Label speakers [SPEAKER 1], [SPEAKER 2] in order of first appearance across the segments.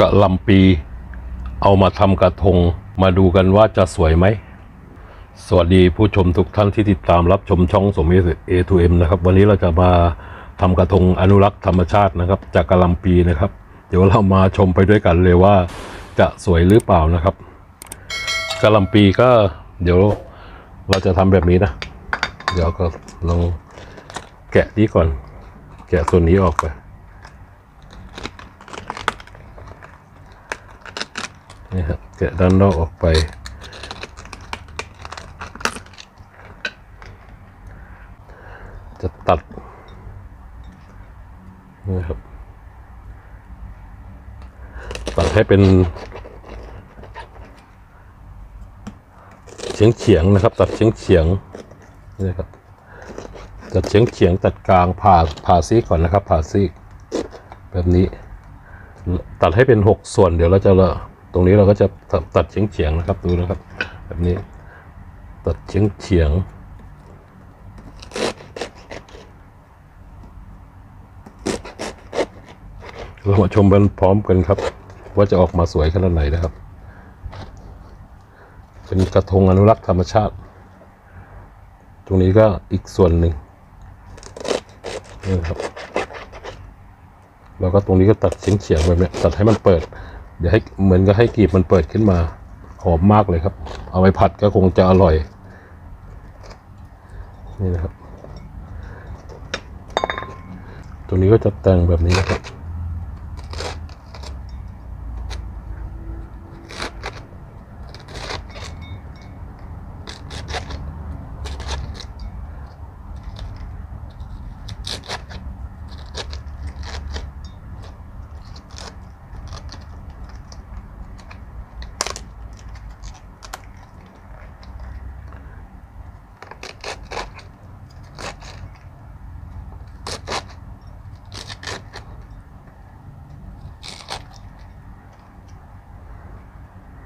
[SPEAKER 1] กะลำปี เอามาทำกระทงมาดูกันว่าจะสวยไหม สวัสดีผู้ชมทุกท่านที่ติดตามรับชมช่องสมเอทูเอ็มนะครับ วันนี้เราจะมาทำกระทงอนุรักษ์ธรรมชาตินะครับ จากกะลำปีนะครับ เดี๋ยวเรามาชมไปด้วยกันเลยว่าจะสวยหรือเปล่านะครับกะลำปีก็เดี๋ยวเราจะทำแบบนี้นะ เดี๋ยวก็ลองแกะนี้ก่อน แกะส่วนนี้ออกไป นี่ครับแกะด้านนอกออกไป จะตัดนี่ครับ ตัดให้เป็นเฉียงเฉียงนะครับ ตัดเฉียงเฉียงนี่ครับตัดเฉียงเฉียงตัดกลางผ่าผ่าซีกก่อนนะครับ ผ่าซีแบบนี้ ตัดให้เป็นหกส่วนเดี๋ยวเราจะละ ตรงนี้เราก็จะตัดตัดเฉียงเฉียงๆนะครับดูนะครับ แบบนี้ตัดเฉียงเฉียงๆเรามาชมกันพร้อมกันครับ ว่าจะออกมาสวยขนาดไหนนะครับ เป็นกระทงอนุรักษ์ธรรมชาติ ตรงนี้ก็อีกส่วนหนึ่งนี่ครับ แล้วก็ตรงนี้ก็ตัดเฉียงเฉียงๆแบบนี้ตัดให้มันเปิด เดี๋ยวให้เหมือนกับให้กลีบมันเปิดขึ้นมา หอมมากเลยครับ เอาไปผัดก็คงจะอร่อย นี่นะครับ ตรงนี้ก็จะแต่งแบบนี้นะครับ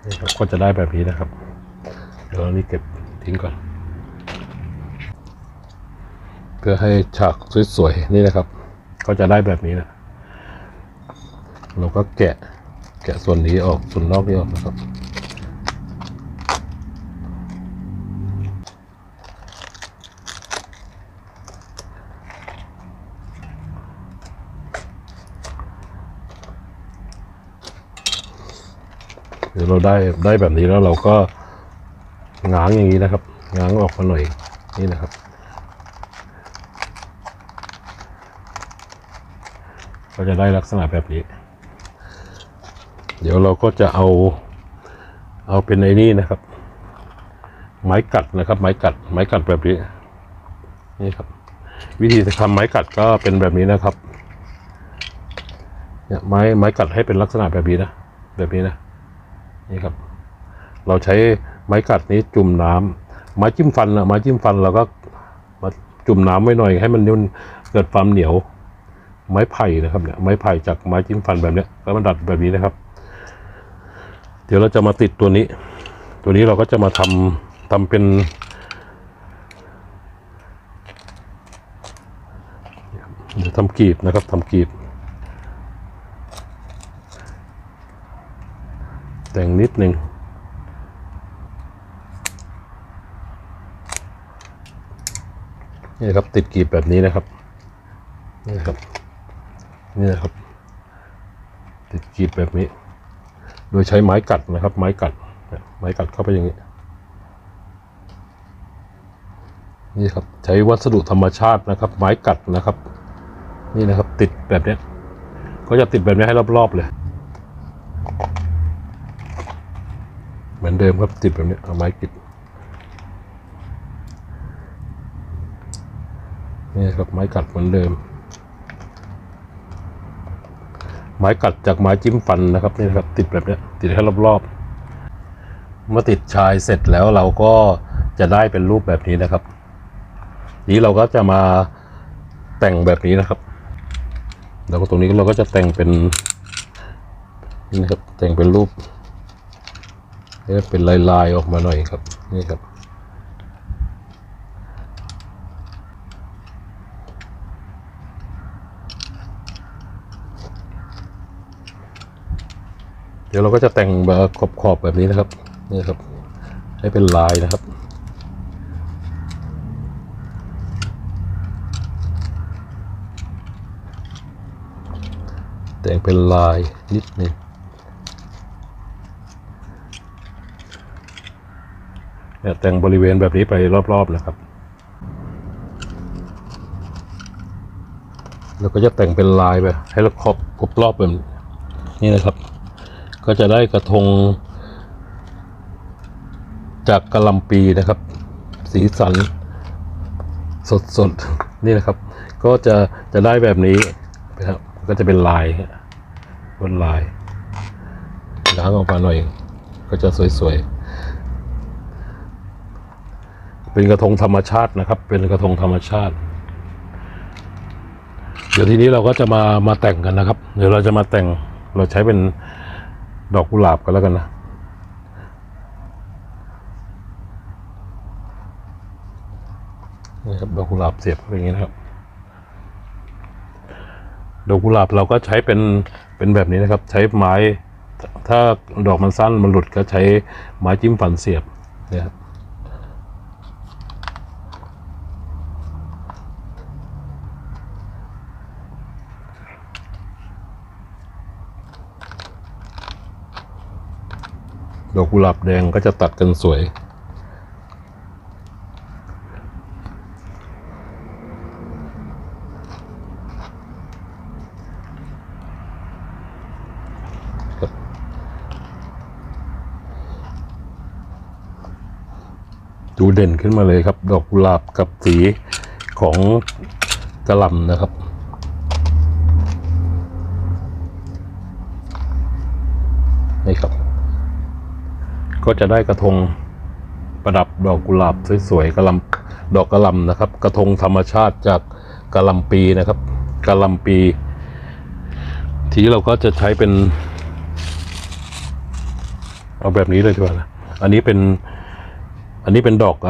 [SPEAKER 1] นี่ครับก็จะได้แบบนี้นะครับ เดี๋ยวเรานี่เก็บทิ้งก่อน เพื่อให้ฉากสวยๆนี่นะครับ ก็จะได้แบบนี้นะ เราก็แกะแกะส่วนนี้ออกส่วนนอกนี้ออกนะครับ เดี๋ยวเราได้ได้แบบนี้แล้วเราก็ง้างอย่างนี้นะครับง้างออกมาหน่อยนี่นะครับ ก็จะได้ลักษณะแบบนี้ เดี๋ยวเราก็จะเอาเอาเป็นไอ้นี่นะครับ ไม้กัดนะครับ ไม้กัด ไม้กัดแบบนี้นี่ครับ วิธีทำไม้กัดก็เป็นแบบนี้นะครับเนี่ยไม้ไม้กัดให้เป็นลักษณะแบบนี้นะแบบนี้นะ นี่ครับ เราใช้ไม้กัดนี้จุ่มน้ำไม้จิ้มฟันอะไม้จิ้มฟันเราก็มาจุ่มน้ำไว้หน่อย ให้มันนุ่นเกิดความเหนียว ไม้ไผ่นะครับเนี่ยไม้ไผ่จากไม้จิ้มฟันแบบเนี้ยแล้วมันดัดแบบนี้นะครับ เดี๋ยวเราจะมาติดตัวนี้ ตัวนี้เราก็จะมาทำทำเป็นทำกรีบนะครับทำกรีบ แต่งนิดนึงนี่ครับติดกีบแบบนี้นะครับนี่ครับนี่นะครับ ติดกีบแบบนี้ โดยใช้ไม้กัดนะครับ ไม้กัดไม้กัดเข้าไปอย่างนี้ นี่ครับใช้วัสดุธรรมชาตินะครับ ไม้กัดนะครับ นี่นะครับ ติดแบบนี้ก็จะติดแบบนี้ให้รอบๆเลย เห มือนเดิมครับติดแบบนี้เอาไม้ติดนี่ครับไม้กัดเหมือนเดิม ไม้กัดจากไม้จิ้มฟันนะครับนี่ครับ ติดแบบนี้ติดให้รอบๆเมื่อติดชายเสร็จแล้วเราก็จะได้เป็นรูปแบบนี้นะครับ นี้เราก็จะมาแต่งแบบนี้นะครับ แล้วก็ตรงนี้เราก็จะแต่งเป็นนี่นะครับแต่งเป็นรูป ให้เป็นลายๆออกมาหน่อยครับ นี่ครับ เดี๋ยวเราก็จะแต่งแบบขอบๆแบบนี้นะครับ นี่ครับ ให้เป็นลายนะครับแต่งเป็นลายนิดนึงเนี่ย แต่งบริเวณแบบนี้ไปรอบๆนะครับแล้วก็จะแต่งเป็นลายไปให้เราครอบครบรอบแบบนี้นะครับ ก็จะได้กระทง จากกะลำปีนะครับ สีสัน สดสดๆนี่นะครับ ก็จะจะได้แบบนี้นะครับก็จะเป็นลายบนลายล้างออกมาหน่อย ก็จะสวยๆ เป็นกระทงธรรมชาตินะครับ เป็นกระทงธรรมชาติ เดี๋ยวทีนี้เราก็จะมามาแต่งกันนะครับ เดี๋ยวเราจะมาแต่งเราใช้เป็นดอกกุหลาบกันแล้วกันนะนี่ครับดอกกุหลาบเสียบอย่างนี้นะครับดอกกุหลาบเราก็ใช้เป็นเป็นแบบนี้นะครับ ใช้ไม้ถ้าดอกมันสั้นมันหลุดก็ใช้ไม้จิ้มฟันเสียบเนี่ยครับ ดอกกุหลาบแดงก็จะตัดกันสวย ดูเด่นขึ้นมาเลยครับ ดอกกุหลาบกับสีของกระหลำนะครับนี่ครับ ก็จะได้กระทงประดับดอกกุหลาบสวยๆกระลำดอกกระลำนะครับ กระทงธรรมชาติจากกระลำปีนะครับกระลำปี ทีนี้เราก็จะใช้เป็น เอาแบบนี้เลยดีกว่านะอันนี้เป็น อันนี้เป็นดอกอ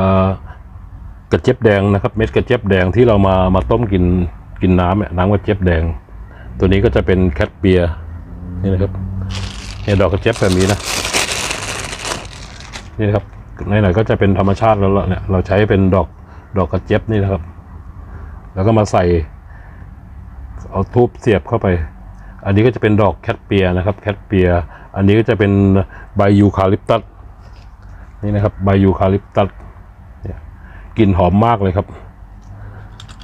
[SPEAKER 1] กระเจี๊ยบแดงนะครับ เม็ดกระเจี๊ยบแดงที่เรามามาต้มกินกินน้ำน้ำกระเจี๊ยบแดง ตัวนี้ก็จะเป็นแคทเปียนี่นะครับเนี่ยดอกกระเจี๊ยบแบบนี้นะ นี่นะครับในไหนๆก็จะเป็นธรรมชาติแล้วละเนี่ยเราใช้เป็นดอกดอกกระเจี๊ยบนี่นะครับ แล้วก็มาใส่ เอาทูบเสียบเข้าไป อันนี้ก็จะเป็นดอกแคทเปียนะครับแคทเปีย อันนี้ก็จะเป็นใบยูคาลิปตัสนี่นะครับใบยูคาลิปตัสกลิ่นหอมมากเลยครับ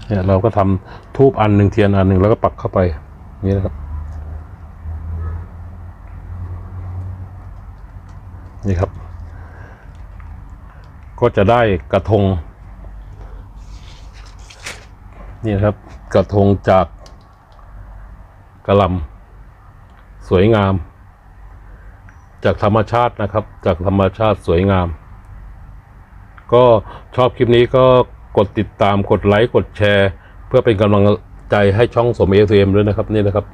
[SPEAKER 1] เนี่ยเราก็ทำทูบอันหนึ่งเทียนอันหนึ่งแล้วก็ปักเข้าไปนี่นะครับนี่ครับ ก็จะได้กระทง นี่ครับกระทงจากกระลำสวยงาม จากธรรมชาตินะครับ จากธรรมชาติสวยงาม ก็ชอบคลิปนี้ก็กดติดตามกดไลค์กดแชร์ เพื่อเป็นกำลังใจให้ช่องสมเอทีเอ็มด้วยนะครับนี่นะครับ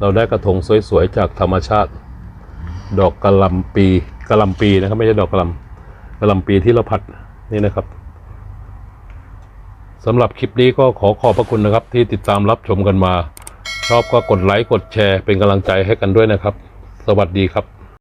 [SPEAKER 1] เราได้กระทงสวยๆจากธรรมชาติ ดอกกระลำปีกระลำปีนะครับ ไม่ใช่ดอกกระลำ กระลำปีที่เราผัดนี่นะครับสำหรับคลิปนี้ก็ขอขอบพระคุณนะครับ ที่ติดตามรับชมกันมา ชอบก็กดไลค์กดแชร์เป็นกำลังใจให้กันด้วยนะครับ สวัสดีครับ